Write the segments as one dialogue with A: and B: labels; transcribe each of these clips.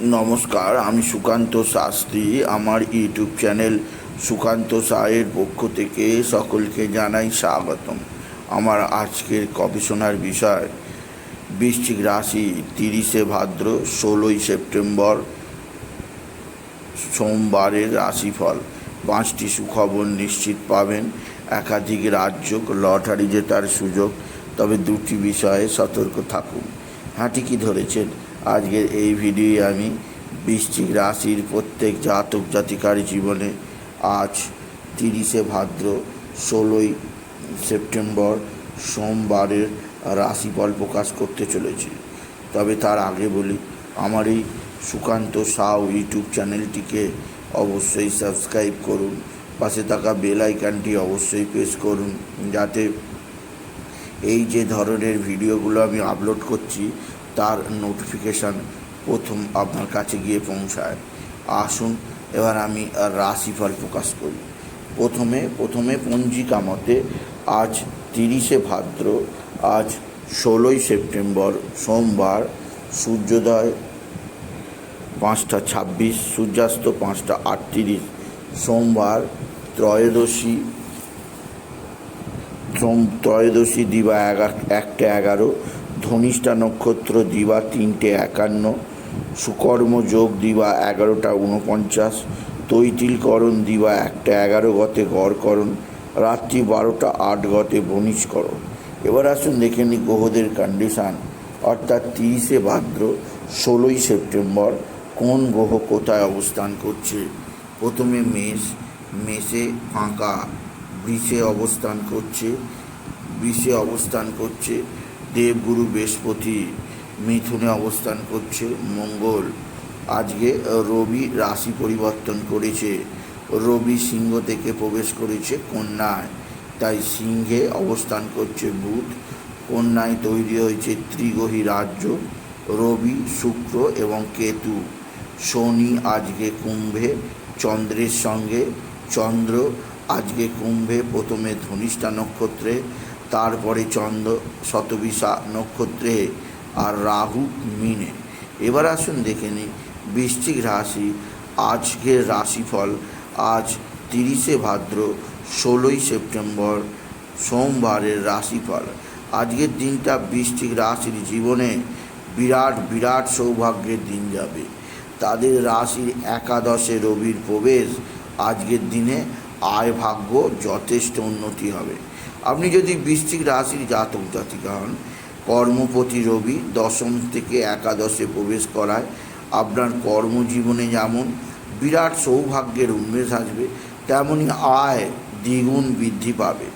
A: নমস্কার, আমি সুকান্ত শাস্ত্রী। আমার ইউটিউব চ্যানেল সুকান্ত সায়ের পক্ষ থেকে সকলকে জানাই স্বাগতম। আমার আজকের গবেষণার বিষয়, বৃশ্চিক রাশি তিরিশে ভাদ্র, ষোলোই সেপ্টেম্বর, সোমবারের রাশিফল। পাঁচটি সুখবর নিশ্চিত পাবেন। একাধিক রাজ্য লটারি জেতার সুযোগ, তবে দুটি বিষয়ে সতর্ক থাকুন। হ্যাঁ ঠিকই ধরেছেন? আজকের এই ভিডিওয়ে আমি বৃশ্চিক রাশির প্রত্যেক জাতক জাতিকার জীবনে আজ তিরিশে ভাদ্র ষোলোই সেপ্টেম্বর সোমবারের রাশিফল প্রকাশ করতে চলেছি। তবে তার আগে বলি, আমার এই সুকান্ত সাউ ইউটিউব চ্যানেলটিকে অবশ্যই সাবস্ক্রাইব করুন, পাশে থাকা বেল অবশ্যই প্রেস করুন, যাতে এই যে ধরনের ভিডিওগুলো আমি আপলোড করছি তার নোটিফিকেশান প্রথম আপনার কাছে গিয়ে পৌঁছায়। আসুন, এবার আমি রাশিফল প্রকাশ করি। প্রথমে প্রথমে পঞ্জিকা মতে আজ তিরিশে ভাদ্র, আজ ষোলোই সেপ্টেম্বর সোমবার, সূর্যোদয় পাঁচটা ছাব্বিশ, সূর্যাস্ত পাঁচটা আটত্রিশ, সোমবার ত্রয়োদশী, সোম ত্রয়োদশী দিবা এগা একটা এগারো ধনিষ্ঠা নক্ষত্র দিবা তিনটে একান্ন, সুকর্ম যোগ দিবা এগারোটা উনপঞ্চাশ তৈতিলকরণ দিবা একটা এগারো গতে গড়করণ, রাত্রি বারোটা আট গতে বনিষ্করণ এবার আসুন দেখে নিই গ্রহদের কন্ডিশান অর্থাৎ তিরিশে ভাদ্র, ষোলোই সেপ্টেম্বর, কোন গ্রহ কোথায় অবস্থান করছে? প্রথমে মেষ, মেষে ফাঁকা, বৃষে অবস্থান করছে, বৃষে অবস্থান করছে দেবগুরু বৃহস্পতি মিথুনে অবস্থান করছে, মঙ্গল। আজকে রবি রাশি পরিবর্তন করেছে। রবি সিংহ থেকে প্রবেশ করেছে কন্যায়। তাই সিংহে অবস্থান করছে বুধ। কন্যায় তৈরি হয়েছে ত্রিগ্রহী রাজ্য, রবি শুক্র এবং কেতু। শনি আজকে কুম্ভে, চন্দ্রের সঙ্গে। চন্দ্র আজকে কুম্ভে প্রথমে ধনিষ্ঠা নক্ষত্রে তারপরে চন্দ্র, শতবিশা নক্ষত্রে আর রাহু মিনে। এবার আসুন দেখে নিই বৃশ্চিক রাশি, আজকের রাশিফল আজ তিরিশে ভাদ্র, ষোলোই সেপ্টেম্বর, সোমবারের রাশিফল। আজকের দিনটা বৃষ্টিক রাশির জীবনে বিরাট বিরাট সৌভাগ্যের দিন যাবে। তাদের রাশির একাদশে রবির প্রবেশ আজকের দিনে আয় ভাগ্য যথেষ্ট উন্নতি হবে। আপনি যদি বৃশ্চিক রাশির জাতক জাতিকা হন কর্মপতি রবি দশম থেকে একাদশে প্রবেশ করায়, আপনার কর্মজীবনে যেমন বিরাট সৌভাগ্যের উন্মেষ আসবে তেমনই আয় দ্বিগুণ বৃদ্ধি পাবে।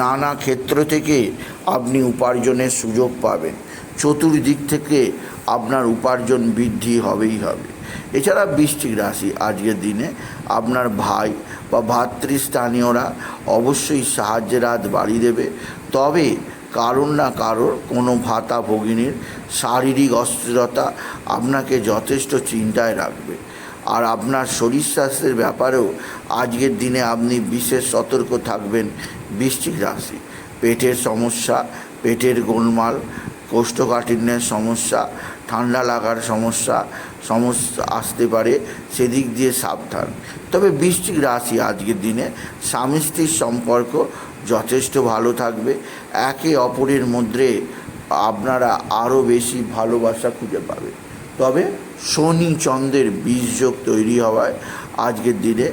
A: নানা ক্ষেত্র থেকে আপনি উপার্জনের সুযোগ পাবেন। চতুর্দিক থেকে আপনার উপার্জন বৃদ্ধি হবেই হবে। এছাড়া বৃশ্চিক রাশি আজকের দিনে আপনার ভাই বা ভাতৃস্থানীয়রা অবশ্যই সাহায্যের হাত বাড়িয়ে দেবে। তবে কারোর না কারোর কোনো ভাতা ভগিনীর শারীরিক অস্থিরতা আপনাকে যথেষ্ট চিন্তায় রাখবে। আর আপনার শরীর স্বাস্থ্যের ব্যাপারেও আজকের দিনে আপনি বিশেষ সতর্ক থাকবেন বৃশ্চিক রাশি। পেটের সমস্যা, পেটের গোলমাল, কোষ্ঠকাঠিন্যের সমস্যা, ঠান্ডা লাগার সমস্যা সমস্যা আসতে পারে, সেদিক দিয়ে সাবধান। তবে বৃশ্চিক রাশি আজকের দিনে স্বামী স্ত্রীর সম্পর্ক যথেষ্ট ভালো থাকবে। একে অপরের মধ্যে আপনারা আরও বেশি ভালোবাসা খুঁজে পাবে। তবে শনি চন্দ্রের বীজযোগ তৈরি হওয়ায় আজকের দিনে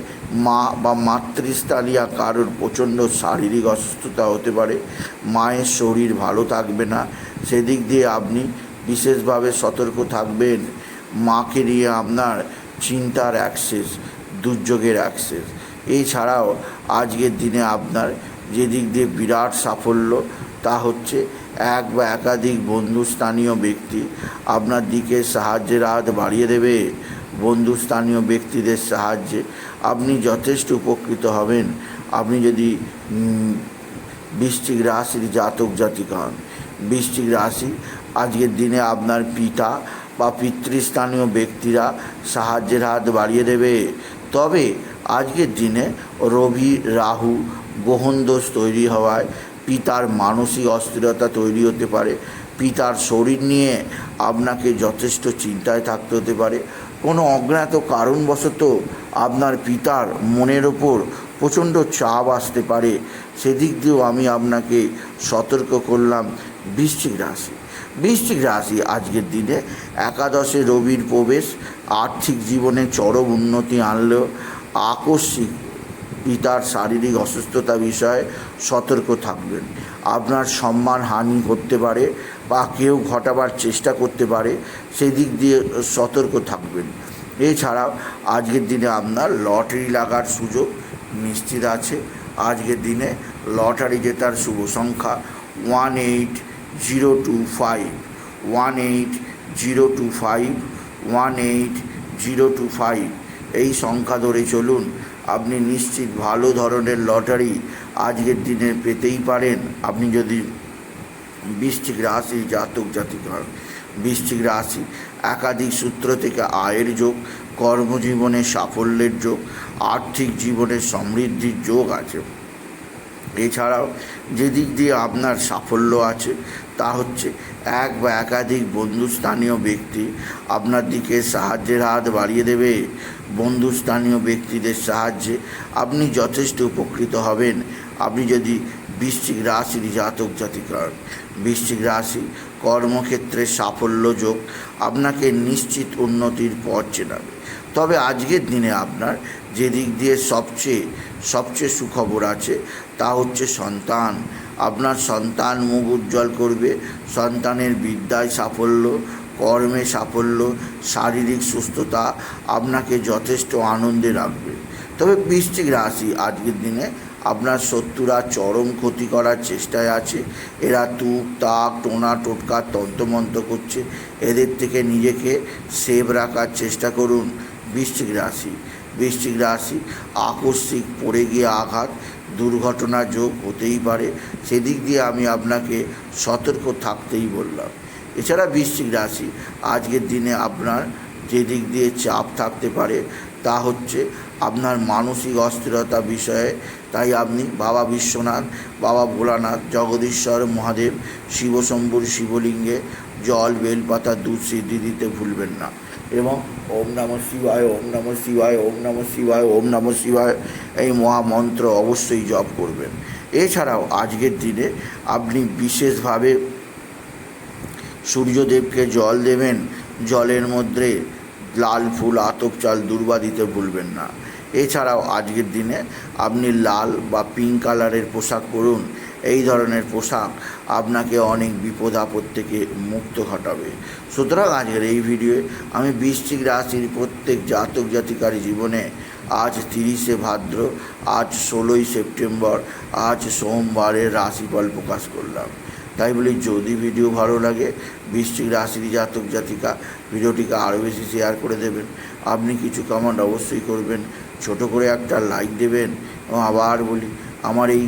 A: মা বা মাতৃস্থানীয় কারোর প্রচণ্ড শারীরিক অসুস্থতা হতে পারে, মায়ের শরীর ভালো থাকবে না। সেদিক দিয়ে আপনি বিশেষভাবে সতর্ক থাকবেন। মাকে নিয়ে আপনার চিন্তার অ্যাক্সেস দুর্যোগের অ্যাক্সেস এছাড়াও আজকের দিনে আপনার যেদিক দিয়ে বিরাট সাফল্য, তা হচ্ছে এক বা একাধিক বন্ধুস্থানীয় ব্যক্তি আপনার দিকে সাহায্যের হাত বাড়িয়ে দেবে। বন্ধুস্থানীয় ব্যক্তিদের সাহায্যে আপনি যথেষ্ট উপকৃত হবেন। আপনি যদি বৃশ্চিক রাশির জাতক জাতিকা হন বৃশ্চিক রাশি আজকের দিনে আপনার পিতা বা পিতৃস্থানীয় ব্যক্তিরা সাহায্যের হাত বাড়িয়ে দেবে। তবে আজকের দিনে রবি, রাহু গ্রহণ দোষ তৈরি হওয়ায় পিতার মানসিক অস্থিরতা তৈরি হতে পারে। পিতার শরীর নিয়ে আপনাকে যথেষ্ট চিন্তায় থাকতে হতে পারে। কোনো অজ্ঞাত কারণবশত আপনার পিতার মনের ওপর প্রচণ্ড চাপ আসতে পারে। সেদিক দিয়েও আমি আপনাকে সতর্ক করলাম বৃশ্চিক রাশি। বৃশ্চিক রাশি আজকের দিনে। একাদশে রবির প্রবেশ, আর্থিক জীবনে চরম উন্নতি আনলেও আকস্মিক পিতার শারীরিক অসুস্থতা বিষয়ে সতর্ক থাকবেন। আপনার সম্মান হানি করতে পারে বা কেউ ঘটাবার চেষ্টা করতে পারে, সেদিক দিয়ে সতর্ক থাকবেন। এছাড়াও আজকের দিনে আপনার লটারি লাগার সুযোগ নিশ্চিত আছে। আজকের দিনে লটারি জেতার শুভ সংখ্যা one eight zero two five, one eight zero two five, one eight zero two five. এই সংখ্যা ধরে চলুন, আপনি নিশ্চিত ভালো ধরনের লটারি আজকের দিনে পেতেই পারেন। আপনি যদি বৃশ্চিক রাশি জাতক জাতিকা বৃশ্চিক রাশি একাধিক সূত্র থেকে আয়ের যোগ, কর্মজীবনে সাফল্যের যোগ, আর্থিক জীবনে সমৃদ্ধির যোগ আছে। এছাড়াও যে দিক দিয়ে আপনার সাফল্য আছে, তা হচ্ছে এক বা একাধিক বন্ধুস্থানীয় ব্যক্তি আপনার দিকে সাহায্যের হাত বাড়িয়ে দেবে। বন্ধুস্থানীয় ব্যক্তিদের সাহায্যে আপনি যথেষ্ট উপকৃত হবেন। আপনি যদি বৃশ্চিক রাশির জাতক জাতিকার, বৃশ্চিক রাশি কর্মক্ষেত্রে সাফল্য যোগ আপনাকে নিশ্চিত উন্নতির পথ চেনাবে। তবে আজকের দিনে আপনার যে দিক দিয়ে সবচেয়ে সবচেয়ে সুখবর আছে, তা হচ্ছে সন্তান। আপনার সন্তান মুখ উজ্জ্বল করবে, সন্তানের বিদ্যায় সাফল্য, কর্মে সাফল্য, শারীরিক সুস্থতা আপনাকে যথেষ্ট আনন্দে রাখবে। তবে বৃশ্চিক রাশি আজকের দিনে আপনার শত্রুরা চরম ক্ষতি করার চেষ্টায় আছে। এরা তুক তাক, টোনা, টোটকা, তন্ত্রমন্ত্র করছে। এদের থেকে নিজেকে সেভ রাখার চেষ্টা করুন। বৃশ্চিক রাশি। বৃশ্চিক রাশি আকস্মিক পড়ে গিয়ে আঘাত, দুর্ঘটনা যোগ হতেই পারে। সেদিক দিয়ে আমি আপনাকে সতর্ক থাকতেই বললাম। এছাড়া বৃশ্চিক রাশি, আজকের দিনে আপনার যে দিক দিয়ে চাপ থাকতে পারে তা হচ্ছে আপনার মানসিক অস্থিরতা বিষয়ে। তাই আপনি বাবা বিশ্বনাথ, বাবা ভোলানাথ, জগদীশ্বর, মহাদেব, শিবশম্ভুর শিবলিঙ্গে জল, বেলপাতা, দুধ সিদ্ধি দিতে ভুলবেন না। এবং ওম নম শিবায়, ওম নম শিবায়, ওম নম শিবায়, ওম নম শিবায় এই মহামন্ত্র অবশ্যই জপ করবেন। এছাড়াও আজকের দিনে আপনি বিশেষভাবে সূর্যদেবকে জল দেবেন, জলের মধ্যে লাল ফুল, আতপ চাল, দুর্বা দিতে ভুলবেন না। এছাড়াও আজকের দিনে আপনি লাল বা পিঙ্ক কালারের পোশাক পরুন এই ধরনের পোশাক আপনাকে অনেক বিপদ আপদ থেকে মুক্ত ঘটাবে। সুতরাং আজকের এই ভিডিওয়ে আমি বৃশ্চিক রাশির প্রত্যেক জাতক জাতিকারী জীবনে আজ তিরিশে ভাদ্র, আজ ষোলোই সেপ্টেম্বর, আজ সোমবারের রাশিফল প্রকাশ করলাম। তাই বলি, যদি ভিডিও ভালো লাগে, বৃশ্চিক রাশির জাতক জাতিকা ভিডিওটিকে আরও বেশি শেয়ার করে দেবেন। আপনি কিছু কমেন্ট অবশ্যই করবেন। ছোট করে একটা লাইক দেবেন। এবং আবার বলি, আমার এই